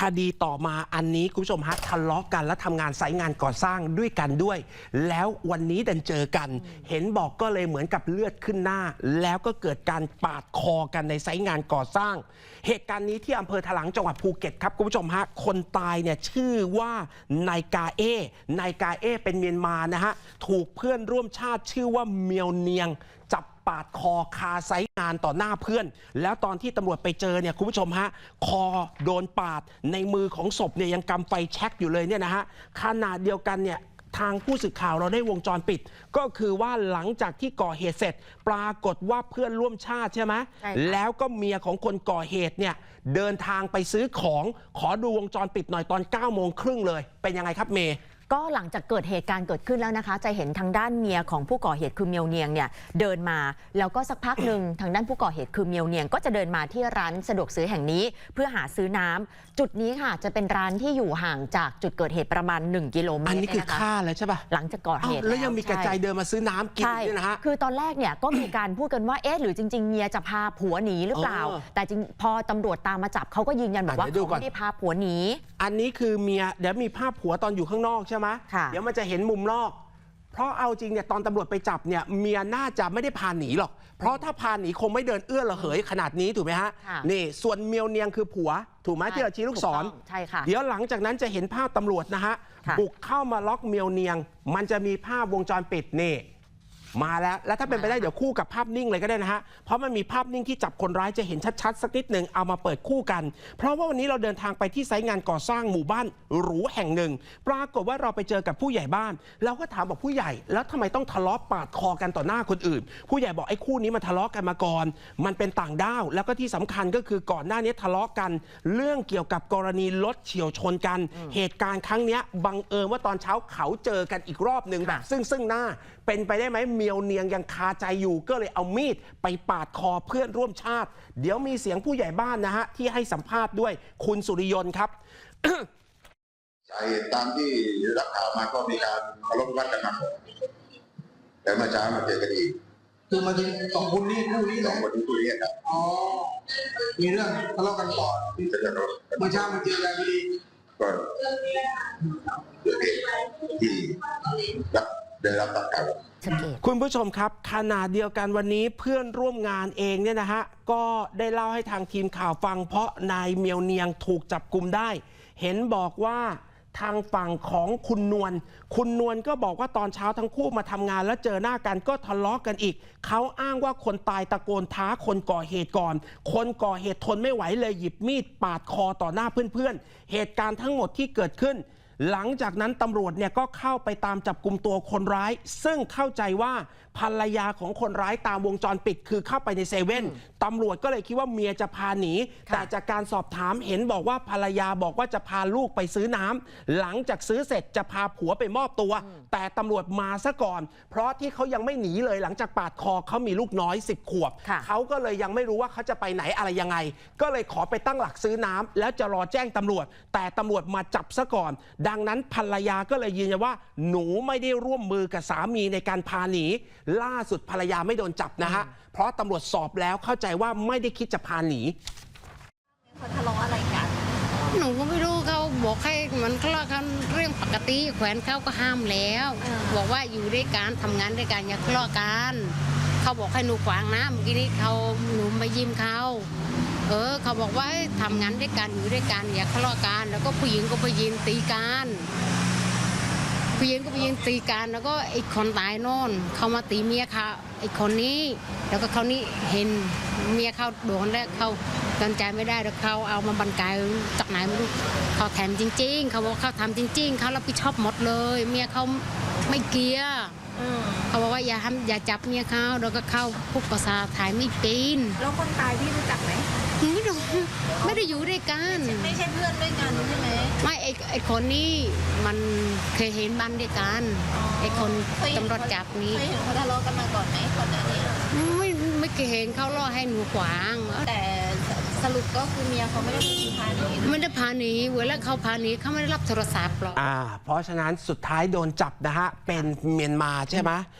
คดีต่อมาอันนี้คุณผู้ชมฮะทะเลาะกันและทำงานสายงานก่อสร้างด้วยกันด้วย แล้ววันนี้ดันเจอกัน เห็นบอกก็เลยเหมือนกับเลือดขึ้นหน้า แล้วก็เกิดการปาดคอกันในสายงานก่อสร้าง เหตุการณ์นี้ที่อำเภอถลางจังหวัดภูเก็ตครับคุณผู้ชมฮะคนตายเนี่ยชื่อว่านายกาเอนายกาเอเป็นเมียนมานะฮะถูกเพื่อนร่วมชาติชื่อว่าเมียวเนียงจับ ปาดคอคาไซต์งานต่อหน้าเพื่อน แล้วตอนที่ตำรวจไปเจอเนี่ยคุณผู้ชมฮะคอโดนปาดในมือของศพเนี่ยยังกำไฟแช็กอยู่เลยเนี่ยนะฮะขนาดเดียวกันเนี่ยทางผู้สื่อข่าวเราได้วงจรปิด ก็คือว่าหลังจากที่ก่อเหตุเสร็จ ปรากฏว่าเพื่อนร่วมชาติใช่ไหมใช่ค่ะแล้วก็เมียของคนก่อเหตุเนี่ยเดินทางไปซื้อของขอดูวงจรปิดหน่อยตอน9โมงครึ่งเลย เป็นยังไงครับเมย์ ก็หลังจากเกิดเหตุการณ์เกิดขึ้นแล้วนะคะ จะเห็นทางด้านเมียของผู้ก่อเหตุคือเมียวเนียงเนี่ยเดินมา แล้วก็สักพักหนึ่งทางด้านผู้ก่อเหตุคือเมียวเนียง ก็จะเดินมาที่ร้านสะดวกซื้อแห่งนี้ เพื่อหาซื้อน้ำจุดนี้ค่ะ จะเป็นร้านที่อยู่ห่างจากจุดเกิดเหตุประมาณ 1 กิโลเมตรอันนี้คือเยะะฆ่าแล้วใช่ป่ะหลังจากก่อเหอ้าวตุแล้วยังมีกระจายใช่เดินมาซื้อน้ำกินใช่ด้วยนะฮะคือตอนแรกเนี่ยก็มีการพูดกันว่าเอ๊ะหรือจริงๆเมียจะพาผัวหนีหรือเปล่าเออแต่จริงพอตำรวจตามมาจับเขาก็ยืนยันบอกว่าอะเดี๋ยวดูเขาก่อนไม่ได้พาผัวหนีอันนี้คือเมียเดี๋ยวมีภาพผัวตอนอยู่ข้างนอกใช่ไหมค่ะเดี๋ยวมันจะเห็นมุมนอก เพราะเอาจริงเนี่ยตอนตำรวจไปจับเนี่ยเมียน่าจะไม่ได้พาหนีหรอก เพราะถ้าพาหนีคงไม่เดินเอื้อระเหยขนาดนี้ถูกไหมฮะค่ะนี่ส่วนเมียวเนียงคือผัว ถูกไหมที่เราชี้ลูกศรถูต้องใช่ค่ะเดี๋ยวหลังจากนั้นจะเห็นภาพตำรวจนะฮะค่ะบุกเข้ามาล็อกเมียวเนียง มันจะมีภาพวงจรปิดนี่ มาแล้วแล้วถ้าเป็นไปได้เดี๋ยวคู่กับภาพนิ่งเลยก็ได้นะฮะเพราะมันมีภาพนิ่งที่จับคนร้ายจะเห็นชัดๆสักนิดหนึ่งเอามาเปิดคู่กัน เพราะว่าวันนี้เราเดินทางไปที่ไซต์งานก่อสร้างหมู่บ้านหรูแห่งหนึ่ง ปรากฏว่าเราไปเจอกับผู้ใหญ่บ้านเราก็ถามบอกผู้ใหญ่ แล้วทำไมต้องทะเลาะปาดคอกันต่อหน้าคนอื่น ผู้ใหญ่บอกไอ้คู่นี้มันทะเลาะกันมาก่อน มันเป็นต่างด้าวแล้วก็ที่สำคัญก็คือก่อนหน้านี้ทะเลาะกัน เรื่องเกี่ยวกับกรณีรถเฉียวชนกัน เหตุการณ์ครั้งเนี้ยบังเอิญว่าตอนเช้าเขาเจอกันอีกรอบหนึ่งแบบซึ่งซึ่งหน้าเป็นไปได้ไหมเมียวเนียงยังคาใจอยู่ ก็เลยเอามีดไปปาดคอเพื่อนร่วมชาติ เดี๋ยวมีเสียงผู้ใหญ่บ้านนะฮะ ที่ให้สัมภาษณ์ด้วยคุณสุริยนต์ครับสาเหตุตามที่ได้รับข่าวมาก็มีการทะเลาะวิวาทกันมาก่อนแต่เมื่อเช้ามาเจอกันอีกคือมาถึงสองคนนี้คู่นี้สเลองยคนนี้คู่นี้ครับอ๋อมีเรื่องทะเลาะกันก่อนที่จะทะเลาะกันเมื่อเช้ามาเจอกันพอดีก็เกิดเหตุที่รับ ได้รับตักข่าวชัดเจนคุณผู้ชมครับขนาดเดียวกันวันนี้เพื่อนร่วมงานเองเนี่ยนะฮะ ก็ได้เล่าให้ทางทีมข่าวฟังเพราะนายเมียวเนียงถูกจับกลุมได้ เห็นบอกว่าทางฝั่งของคุณนวล คุณนวลก็บอกว่าตอนเช้าทั้งคู่มาทำงานแล้วเจอหน้ากันก็ทะเลาะกันอีก เขาอ้างว่าคนตายตะโกนท้าคนก่อเหตุก่อน คนก่อเหตุทนไม่ไหวเลยหยิบมีดปาดคอต่อหน้าเพื่อนๆ เหตุการณ์ทั้งหมดที่เกิดขึ้น หลังจากนั้นตำรวจเนี่ยก็เข้าไปตามจับกลุ่มตัวคนร้าย ซึ่งเข้าใจว่าภรรยาของคนร้ายตามวงจรปิด คือเข้าไปในเซเว่นตำรวจก็เลยคิดว่าเมียจะพาหนีค่ะแต่จากการสอบถามเห็นบอกว่าภรรยาบอกว่าจะพาลูกไปซื้อน้ำหลังจากซื้อเสร็จจะพาผัวไปมอบตัว แต่ตำรวจมาซะก่อน เพราะที่เขายังไม่หนีเลยหลังจากปาดคอเขามีลูกน้อย 10 ขวบค่ะเขาก็เลยยังไม่รู้ว่าเขาจะไปไหนอะไรยังไง ก็เลยขอไปตั้งหลักซื้อน้ำแล้วจะรอแจ้งตำรวจ แต่ตำรวจมาจับซะก่อนดังนั้นภรรยาก็เลยยืนยันว่า หนูไม่ได้ร่วมมือกับสามีในการพาหนี ล่าสุดภรรยาไม่โดนจับนะฮะ เพราะตำรวจสอบแล้วเข้าใจว่าไม่ได้คิดจะพาหนี เขาทะเลาะอะไรกัน หนูก็ไม่รู้เขาบอกให้มันทะเลาะกันเรื่องปกติแขวนเขาก็ห้ามแล้ว อ่า บอกว่าอยู่ด้วยกันทำงานด้วยกันอย่าทะเลาะกันเขาบอกให้หนูขวางนะเมื่อกี้นี้เขาหนูมายิ้มเขา เออ เขาบอกว่าให้ทำงานด้วยกันอยู่ด้วยกันอย่าทะเลาะกันแล้วก็ผู้หญิงก็ผู้หญิงตีกันผู้หญิงก็ผู้หญิงตีกันแล้วก็ไอ้คนตายโน่นเขามาตีเมียเขาไอ้คนนี้ แล้วก็เขานี่เห็นเมียเขาโดนแล้วเขาตอนใจไม่ได้แล้วเขาเอามาบรรกายจากไหนไม่รู้เขาแถมจริง ๆ เขาบอกเขาทำจริง ๆเขารับผิดชอบหมดเลย เมียเขาไม่เกลียร์ เขาบอกว่าอย่าทำอย่าจับเมียเขาแล้วก็เข้าพุกภาษาถ่ายไม่เป็นแล้วคนตายพี่รู้จักไหมไม่รู้ไม่ได้อยู่ด้วยกันไม่ใช่เพื่อนด้วยกันใช่ไหมไม่ไอไอคนนี้มันเคยเห็นบ้านด้วยกันไอคนตำรวจจับนี้เคยเห็นเขาทะเลาะกันมาก่อนไหมก่อนหน้านี้ไม่ไม่เคยเห็นเขาล่อให้หนูขวางแต่ สรุปก็คือเมียเขาไม่ได้เป็นพาหนีไม่ได้พาหนีเวลาเขาพาหนีเขาไม่ได้รับโทรศัพท์หรอก อ่า เพราะฉะนั้นสุดท้ายโดนจับนะฮะ เป็นเมียนมาใช่ไหม